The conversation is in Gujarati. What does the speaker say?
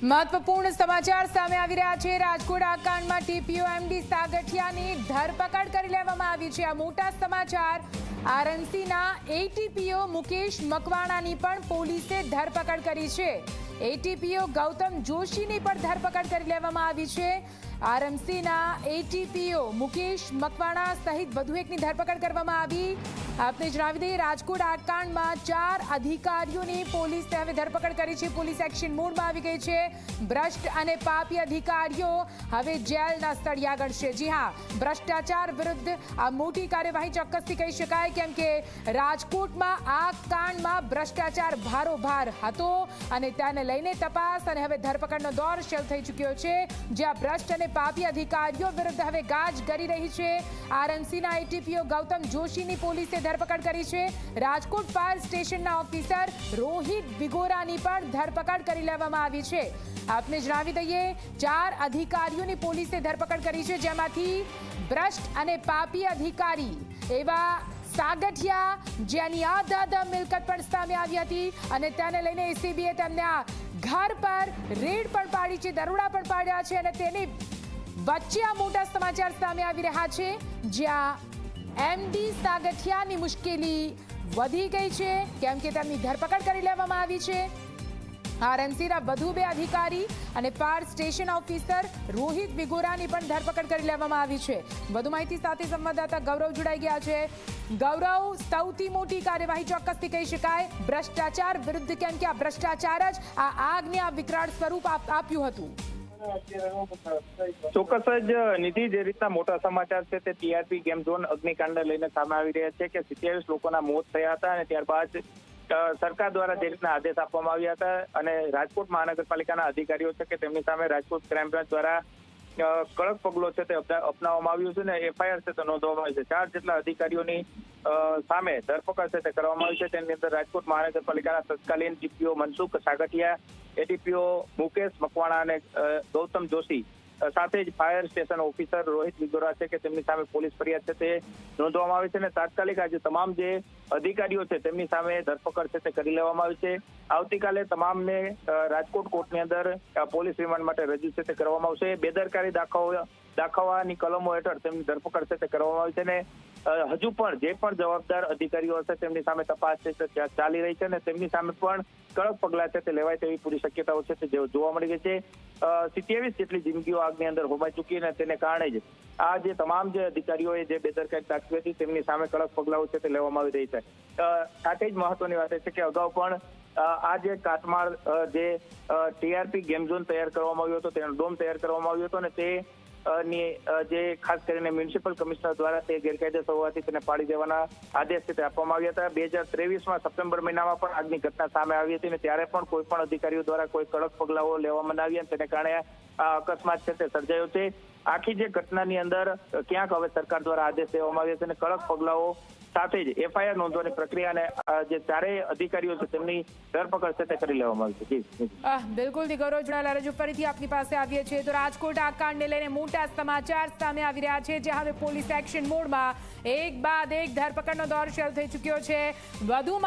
મહત્વપૂર્ણ સમાચાર સામે આવી રહ્યા છે. રાજકોટ આકાંડમાં ટીપીઓ એમડી સાગઠિયાની ધરપકડ કરી લેવામાં આવી છે. આ મોટા સમાચાર, આરએનસીના એટીપીઓ મુકેશ મકવાણાની પણ પોલીસે ધરપકડ કરી છે. એટીપીઓ ગૌતમ જોશીની પણ ધરપકડ કરી લેવામાં આવી છે. આરએમસીના એટીપીઓ મુકેશ મકવાણા સહિત વધુ એકની ધરપકડ કરવામાં આવી. આપને જણાવી દઈએ, રાજકોટ આકાંડમાં ચાર અધિકારીઓની પોલીસે હવે ધરપકડ કરી છે. પોલીસ એક્શન મોડમાં આવી ગઈ છે. ભ્રષ્ટ અને પાપી અધિકારીઓ હવે જેલના સ્થળિયા ગણશે જી હા, ભ્રષ્ટાચાર વિરુદ્ધ આ મોટી કાર્યવાહી ચોક્કસથી કહી શકાય, કેમ કે રાજકોટમાં આ કાંડમાં ભ્રષ્ટાચાર ભારોભાર હતો અને તેને લઈને તપાસ અને હવે ધરપકડનો દોર શરૂ થઈ ચૂક્યો છે. જ્યાં ભ્રષ્ટ અને પાપી અધિકારીઓ વિરુદ્ધ હવે ગાજ કરી રહી છે. આરએમસીના આઈટીપીઓ ગૌતમ જોશીની પોલીસે ધરપકડ કરી છે. રાજકોટ ફાયર સ્ટેશનના ઓફિસર રોહિત બિગોરાની પણ ધરપકડ કરી લેવામાં આવી છે. આપને જણાવી દઈએ, ચાર અધિકારીઓની પોલીસે ધરપકડ કરી છે, જેમાંથી ભ્રષ્ટ અને પાપી અધિકારી એવા સાગઠિયા, જેની આધા મિલકત પણ સામે આવી હતી અને તેને લઈને એસીબીએ તેમને આ ઘર પર રેડ પણ પાડી છે, દરોડા પણ પાડ્યા છે અને તેની વચ્ચે આ મોટા સમાચાર સામે આવી રહ્યા છે. જ્યાં એમડી સાગઠિયાની મુશ્કેલી વધી ગઈ છે. કેમ કે તેમની ધરપકડ કરી લેવામાં આવી છે. આરએમસીના વધુ બે અધિકારી અને ફાયર સ્ટેશન ઓફિસર રોહિત વિગોરાની પણ ધરપકડ કરી લેવામાં આવી છે. વધુ માહિતી સાથે સંવાદદાતા ગૌરવ જોડાઈ ગયા છે. ગૌરવ, સૌથી મોટી કાર્યવાહી ચોક્કસથી કહી શકાય. ભ્રષ્ટાચાર વિરુદ્ધ કેમ કે આ ભ્રષ્ટાચાર જ આ આગને આ વિકરાળ સ્વરૂપ આપ- આપ્યું હતું. ચોક્કસ જ નિધિ જે રીતના મોટા સમાચાર છે તે ટીઆરપી ગેમ ઝોન અગ્નિકાંડને લઈને સામે આવી રહ્યા છે કે સિત્યાવીસ લોકોના મોત થયા હતા અને ત્યારબાદ સરકાર દ્વારા જે રીતના આદેશ આપવામાં આવ્યા હતા અને રાજકોટ મહાનગરપાલિકાના અધિકારીઓ છે કે તેમની સામે રાજકોટ ક્રાઇમ બ્રાન્ચ દ્વારા કડક પગલો છે તે અપનાવવામાં આવ્યું છે ને એફઆઈઆર છે તે નોંધવામાં આવી છે. ચાર જેટલા અધિકારીઓની સામે ધરપકડ છે તે કરવામાં આવી છે. તેની અંદર રાજકોટ મહાનગરપાલિકાના તત્કાલીન ડીપીઓ મનસુખ સાગઠિયા, એડીપીઓ મુકેશ મકવાણા અને ગૌતમ જોશી સાથે જ fire station officer Rohit Vigora છે કે તેમની સામે પોલીસ ફરિયાદ છે તે નોંધવામાં આવી છે અને તાત્કાલિક આજે તમામ જે અધિકારીઓ છે તેમની સામે ધરપકડ છે તે કરી લેવામાં આવી છે. આવતીકાલે તમામને રાજકોટ કોર્ટની અંદર પોલીસ રિમાન્ડ માટે રજૂ છે તે કરવામાં આવશે. બેદરકારી દાખવ, દાખવવાની કલમો હેઠળ તેમની ધરપકડ છે તે કરવામાં આવી છે અને હજુ પણ જે પણ જવાબદાર અધિકારીઓ હશે તેમની સામે તપાસ છે ચાલી રહી છે અને તેમની સામે પણ કડક પગલાં છે તે લેવાય તેવી પૂરી શક્યતાઓ છે તે જોવા મળી ગઈ છે. સિત્યાવીસ જેટલી જિંદગીઓ આગની અંદર હોમાઈ ચૂકી અને તેને કારણે જ આ જે તમામ જે અધિકારીઓએ જે બેદરકારી દાખવી હતી તેમની સામે કડક પગલાઓ છે તે લેવામાં આવી રહી છે. સાથે જ મહત્વની વાત એ છે કે અગાઉ પણ આ જે કાટમાળ જે ટીઆરપી ગેમ ઝોન તૈયાર કરવામાં આવ્યો હતો, તેનો ડોમ તૈયાર કરવામાં આવ્યો હતો અને તે ની જે ખાસ કરીને મ્યુનિસિપલ કમિશનર દ્વારા તે ગેરકાયદેસર હોવાથી તેને પાડી દેવાના આદેશ તે આપવામાં આવ્યા હતા. બે હજાર ત્રેવીસમાં સપ્ટેમ્બર મહિનામાં પણ આગની ઘટના સામે આવી હતી અને ત્યારે પણ કોઈ પણ અધિકારીઓ દ્વારા કોઈ કડક પગલાઓ લેવામાં આવ્યા તેને કારણે આ અકસ્માત છે તે સર્જાયો છે. આખી જે ઘટનાની અંદર ક્યાંક હવે સરકાર દ્વારા આદેશ દેવામાં આવ્યા છે અને કડક પગલાઓ સાથે જ એફઆઈઆર નોંધવાની પ્રક્રિયા અને જે ચારેય અધિકારીઓ છે તેમની ધરપકડ છે તે કરી લેવામાં આવી છે. બિલકુલ ગૌરવ જોડાયેલા રજૂ ફરીથી આપની પાસે આવીએ છીએ. તો રાજકોટ આ કાંડને લઈને મોટા સમાચાર સામે આવી રહ્યા છે, જ્યાં હવે પોલીસ એક્શન મોડમાં એક બાદ એક ધરપકડનો દોર શરૂ થઈ ચૂક્યો છે. વધુ